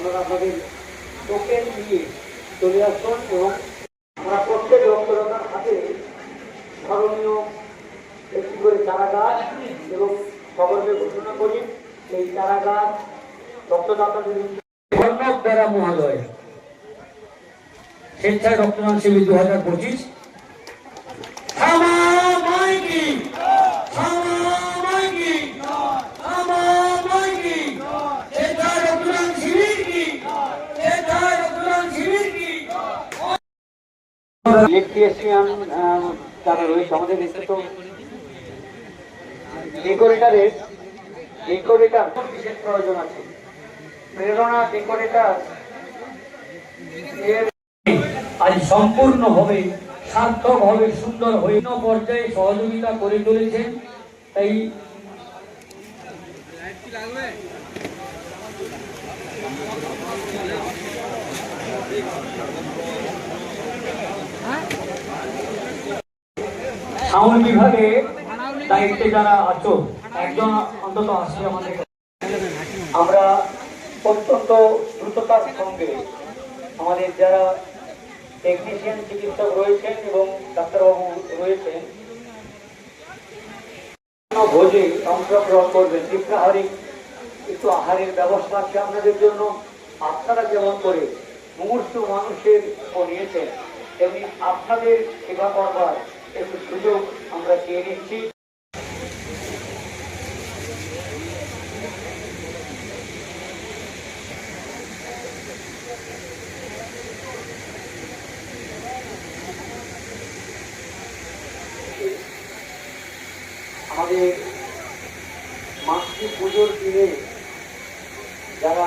আপনারা আপনাদের টোকেন নিয়ে চলে আসুন এবং আমরা প্রত্যেক রক্তদাতার হাতে স্মরণীয় একটি করে চারা গাছ এবং সকলকে ঘোষণা করি, এই চারা গাছ রক্তদাতাদের ধন্যবাদ দ্বারা মহোদয় স্বেচ্ছায় রক্তদান শিবির দু হাজার পঁচিশ। ইলেকট্রিশিয়ান যারা রয়েছে ডেকোরেটারের, ডেকোরেটার, বিশেষ প্রয়োজন আছে। প্রেরণা ডেকোরেটার আজ সম্পূর্ণ হবে, সার্থক হবে, সুন্দর হইন পর্যায়ে সহযোগিতা করে চলেছেন। তাই সাউন্ড বিভাগে দায়িত্বে যারা আছো, একজন অন্তত আসবে আমাদের আমরা অত্যন্ত দ্রুততার সঙ্গে আমাদের যারা টেকনিশিয়ান চিকিৎসক রয়েছেন এবং ডাক্তারবাবু রয়েছেন, ভোজে অংশগ্রহণ করবেন দীপ্রাহারিক একটু আহারের ব্যবস্থা আছে আপনাদের জন্য। আপনারা যেমন করে মুমূর্ত মানুষের নিয়েছেন, তেমনি আপনাদের সেবা করবার একটু সুযোগ আমরা চেয়ে নিচ্ছি। আমাদের মাতৃ পুজোর দিনে যারা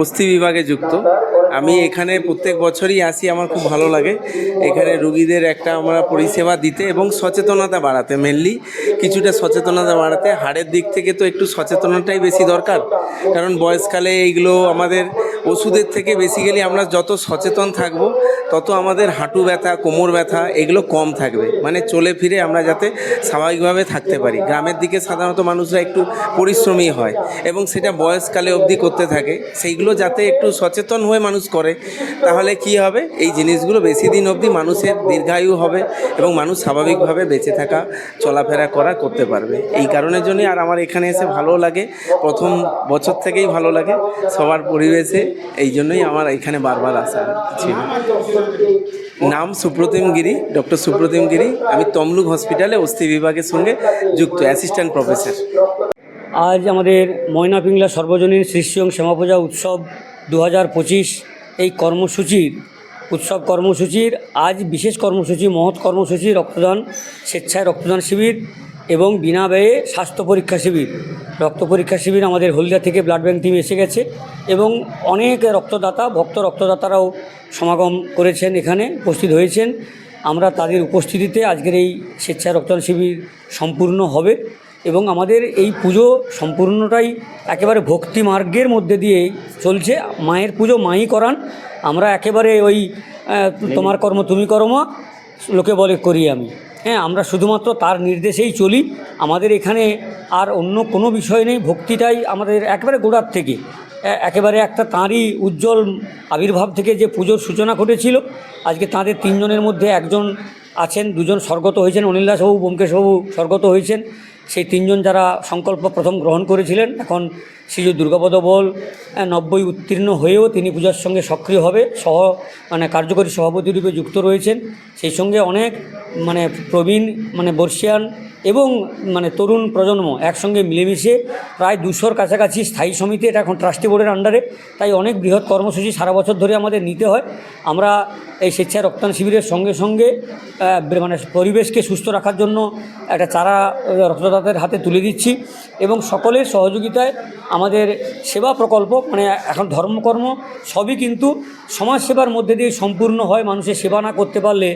অস্থি বিভাগে যুক্ত। আমি এখানে প্রত্যেক বছরই আসি, আমার খুব ভালো লাগে। এখানে রুগীদের একটা আমরা পরিষেবা দিতে এবং সচেতনতা বাড়াতে মেনলি কিছুটা সচেতনতা বাড়াতে। হাড়ের দিক থেকে তো একটু সচেতনতাই বেশি দরকার, কারণ বয়সকালে এইগুলো আমাদের ওষুধের থেকে বেসিক্যালি আমরা যত সচেতন থাকব, তত আমাদের হাঁটু ব্যথা, কোমর ব্যথা, এগুলো কম থাকবে। মানে চলে ফিরে আমরা যাতে স্বাভাবিকভাবে থাকতে পারি। গ্রামের দিকে সাধারণত মানুষরা একটু পরিশ্রমী হয় এবং সেটা বয়সকালে অবধি করতে থাকে। সেইগুলো যাতে একটু সচেতন হয়ে মানুষ করে, তাহলে কি হবে? এই জিনিসগুলো বেশি দিন অবধি মানুষের দীর্ঘায়ু হবে এবং মানুষ স্বাভাবিকভাবে বেঁচে থাকা, চলাফেরা করা করতে পারবে। এই কারণের জন্যই আর আমার এখানে এসে ভালো লাগে। প্রথম বছর থেকেই ভালো লাগে। সবার পরিবেশে এই জন্যই আমার এখানে বারবার আসা ছিল। নাম সুপ্রতিম গিরি, ডক্টর সুপ্রতিম গিরি। আমি তমলুক হসপিটালে অস্থি বিভাগের সঙ্গে যুক্ত অ্যাসিস্ট্যান্ট প্রফেসর আজ আমাদের ময়না পিংলা সর্বজনীন শ্রীশ্রীয়ং শ্যামাপূজা উৎসব দু হাজার পঁচিশ এই কর্মসূচির উৎসব কর্মসূচির, আজ বিশেষ কর্মসূচি, মহৎ কর্মসূচি, রক্তদান, স্বেচ্ছায় রক্তদান শিবির এবং বিনা ব্যয়ে স্বাস্থ্য পরীক্ষা শিবির। রক্ত পরীক্ষা শিবির আমাদের হলদিয়া থেকে ব্লাড ব্যাংক টিম এসে গেছে এবং অনেক রক্তদাতা, ভক্ত রক্তদাতারাও সমাগম করেছেন এখানে, উপস্থিত হয়েছেন। আমরা তাদের উপস্থিতিতে আজকের এই স্বেচ্ছায় রক্তদান শিবির সম্পূর্ণ হবে। এবং আমাদের এই পুজো সম্পূর্ণটাই একেবারে ভক্তি মার্গের মধ্যে দিয়ে চলছে। মায়ের পুজো মাই করান। আমরা একেবারে ওই তোমার কর্ম তুমি কর্ম লোকে বলে করি আমি। হ্যাঁ আমরা শুধুমাত্র তার নির্দেশেই চলি। আমাদের এখানে আর অন্য কোনো বিষয় নেই। ভক্তিটাই আমাদের একেবারে গোড়ার থেকে। একেবারে একটা তাঁরই উজ্জ্বল আবির্ভাব থেকে যে পুজোর সূচনা ঘটেছিল। আজকে তাঁদের তিনজনের মধ্যে একজন আছেন, দুজন স্বর্গত হয়েছেন। অনিল দাসবাবু, ব্যোমকেশবাবু স্বর্গত হয়েছেন। সেই তিনজন যারা সংকল্প প্রথম গ্রহণ করেছিলেন এখন শ্রীযুত দুর্গাপদ বল নব্বই উত্তীর্ণ হয়েও তিনি পূজার সঙ্গে সক্রিয় হবে, সহ মানে কার্যকরী সভাপতি রূপে যুক্ত রয়েছেন। সেই সঙ্গে অনেক মানে প্রবীণ মানে বর্ষিয়ান এবং মানে তরুণ প্রজন্ম একসঙ্গে মিলেমিশে প্রায় দুশোর কাছাকাছি স্থায়ী সমিতি, এটা এখন ট্রাস্টি বোর্ডের আন্ডারে। তাই অনেক বৃহৎ কর্মসূচি সারা বছর ধরে আমাদের নিতে হয়। আমরা এই স্বেচ্ছায় রক্তদান শিবিরের সঙ্গে সঙ্গে মানে পরিবেশকে সুস্থ রাখার জন্য একটা চারা, রক্তদাতাদের হাতে তুলে দিচ্ছি এবং সকলের সহযোগিতায় আমাদের সেবা প্রকল্প মানে এখন ধর্মকর্ম, সবই কিন্তু সমাজসেবার মধ্যে দিয়ে সম্পূর্ণ হয়। মানুষের সেবা না করতে পারলে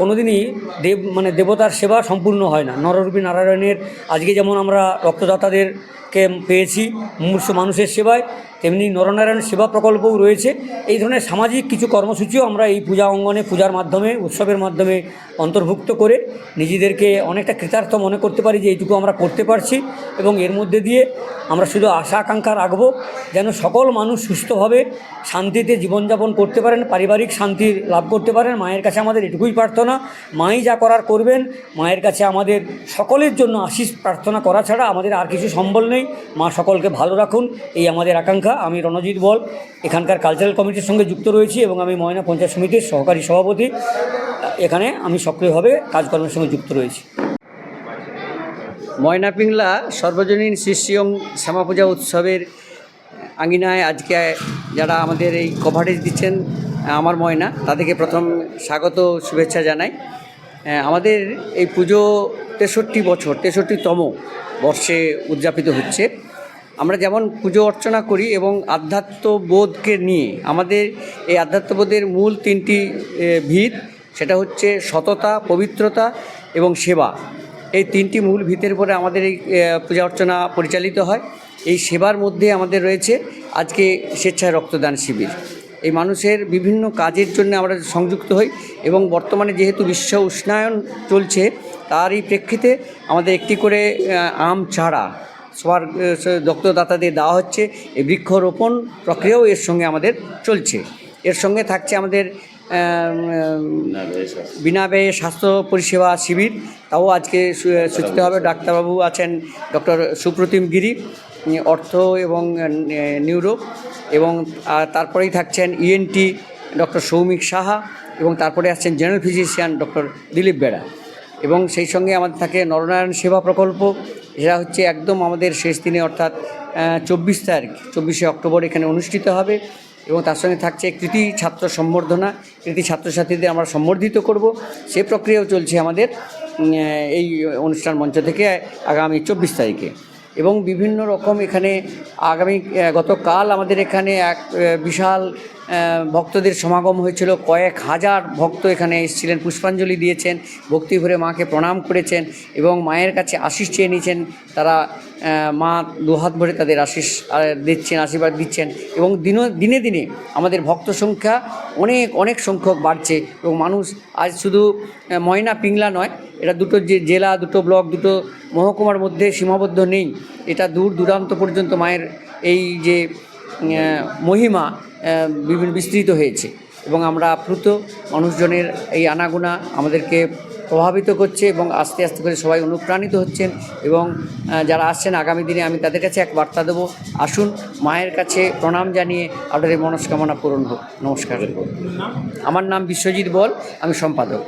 কোনোদিনই দেব মানে দেবতার সেবা সম্পূর্ণ হয় না। নররূপী নারায়ণের, আজকে যেমন আমরা রক্তদাতাদেরকে পেয়েছি, মূর্ষ মানুষের সেবায় তেমনি নরনারায়ণ সেবা প্রকল্পও রয়েছে। এই ধরনের সামাজিক কিছু কর্মসূচিও আমরা এই পূজা অঙ্গনে, পূজার মাধ্যমে, উৎসবের মাধ্যমে অন্তর্ভুক্ত করে নিজেদেরকে অনেকটা কৃতার্থ মনে করতে পারি যে এইটুকু আমরা করতে পারছি এবং এর মধ্যে দিয়ে আমরা শুধু আশা আকাঙ্ক্ষা রাখব যেন সকল মানুষ সুস্থভাবে শান্তিতে জীবনযাপন করতে পারেন, পারিবারিক শান্তি লাভ করতে পারেন। মায়ের কাছে আমাদের এটুকুই প্রার্থনা, মাই যা করার করবেন, মায়ের কাছে আমাদের সকলের জন্য আশিস প্রার্থনা করা ছাড়া আমাদের আর কিছু সম্বল নেই। মা সকলকে ভালো রাখুন, এই আমাদের আকাঙ্ক্ষা আমি রণজিৎ বল। এখানকার কালচারাল কমিটির সঙ্গে যুক্ত রয়েছি এবং আমি ময়না পঞ্চায়েত সমিতির সহকারী সভাপতি। এখানে আমি সক্রিয়ভাবে কাজকর্মের সঙ্গে যুক্ত রয়েছি। ময়না পিংলা সর্বজনীন শিষ্যং শ্যামাপূজা উৎসবের আঙ্গিনায় আজকে যারা আমাদের এই কভারেজ দিচ্ছেন, আমার ময়না, তাদেরকে প্রথম স্বাগত, শুভেচ্ছা জানাই। আমাদের এই পুজো তেষট্টি বছর, তেষট্টিতম বর্ষে উদযাপিত হচ্ছে। আমরা যেমন পুজো অর্চনা করি এবং আধ্যাত্মবোধকে নিয়ে, আমাদের এই আধ্যাত্মবোধের মূল তিনটি ভিত, সেটা হচ্ছে সততা, পবিত্রতা এবং সেবা। এই তিনটি মূল ভিতের উপরে আমাদের এই পূজা অর্চনা পরিচালিত হয়। এই সেবার মধ্যে আমাদের রয়েছে আজকে স্বেচ্ছায় রক্তদান শিবির। এই মানুষের বিভিন্ন কাজের জন্য আমরা সংযুক্ত হই এবং বর্তমানে যেহেতু বিশ্ব উষ্ণায়ন চলছে, তারই প্রেক্ষিতে আমাদের একটি করে আম চারা সবার রক্তদাতাদের দেওয়া হচ্ছে। এই বৃক্ষরোপণ প্রক্রিয়াও এর সঙ্গে আমাদের চলছে। এর সঙ্গে থাকছে আমাদের বিনা ব্যয়ে স্বাস্থ্য পরিষেবা শিবির। তাও আজকে সূচিত হবে। ডাক্তারবাবু আছেন ডক্টর সুপ্রতিম গিরি অর্থ এবং নিউরো এবং তারপরেই থাকছেন ইএনটি ডক্টর সৌমিক সাহা এবং তারপরে আসছেন জেনারেল ফিজিশিয়ান ডক্টর দিলীপ বেড়া। এবং সেই সঙ্গে আমাদের থাকে নরনারায়ণ সেবা প্রকল্প এরা হচ্ছে একদম আমাদের শেষ দিনে, অর্থাৎ চব্বিশ তারিখ, চব্বিশে অক্টোবর এখানে অনুষ্ঠিত হবে এবং তার সঙ্গে থাকছে কৃতি ছাত্র সম্বর্ধনা। কৃতি ছাত্রছাত্রীদের আমরা সম্বর্ধিত করব। সে প্রক্রিয়াও চলছে আমাদের এই অনুষ্ঠান মঞ্চ থেকে আগামী চব্বিশ তারিখে। এবং বিভিন্ন রকম এখানে আগামী গতকাল আমাদের এখানে এক বিশাল ভক্তদের সমাগম হয়েছিল। কয়েক হাজার ভক্ত এখানে এসেছিলেন, পুষ্পাঞ্জলি দিয়েছেন, ভক্তি ভরে মাকে প্রণাম করেছেন এবং মায়ের কাছে আশিস চেয়ে নিয়েছেন তারা মা দুহাত ভরে তাদের আশিস দিচ্ছেন, আশীর্বাদ দিচ্ছেন এবং দিন দিনে দিনে আমাদের ভক্ত সংখ্যা অনেক অনেক সংখ্যক বাড়ছে এবং মানুষ আজ শুধু ময়না পিংলা নয় এটা দুটো যে জেলা, দুটো ব্লক, দুটো মহকুমার মধ্যে সীমাবদ্ধ নেই। এটা দূর দূরান্ত পর্যন্ত মায়ের এই যে মহিমা বিভিন্ন বিস্তৃত হয়েছে এবং আমরা আপ্লুত মানুষজনের এই আনাগোনা আমাদেরকে প্রভাবিত করছে এবং আস্তে আস্তে করে সবাই অনুপ্রাণিত হচ্ছেন এবং যারা আসছেন আগামী দিনে আমি তাদের কাছে এক বার্তা দেবো। আসুন মায়ের কাছে প্রণাম জানিয়ে আপনাদের মনস্কামনা পূরণ হোক। নমস্কার। আমার নাম বিশ্বজিৎ বল আমি সম্পাদক।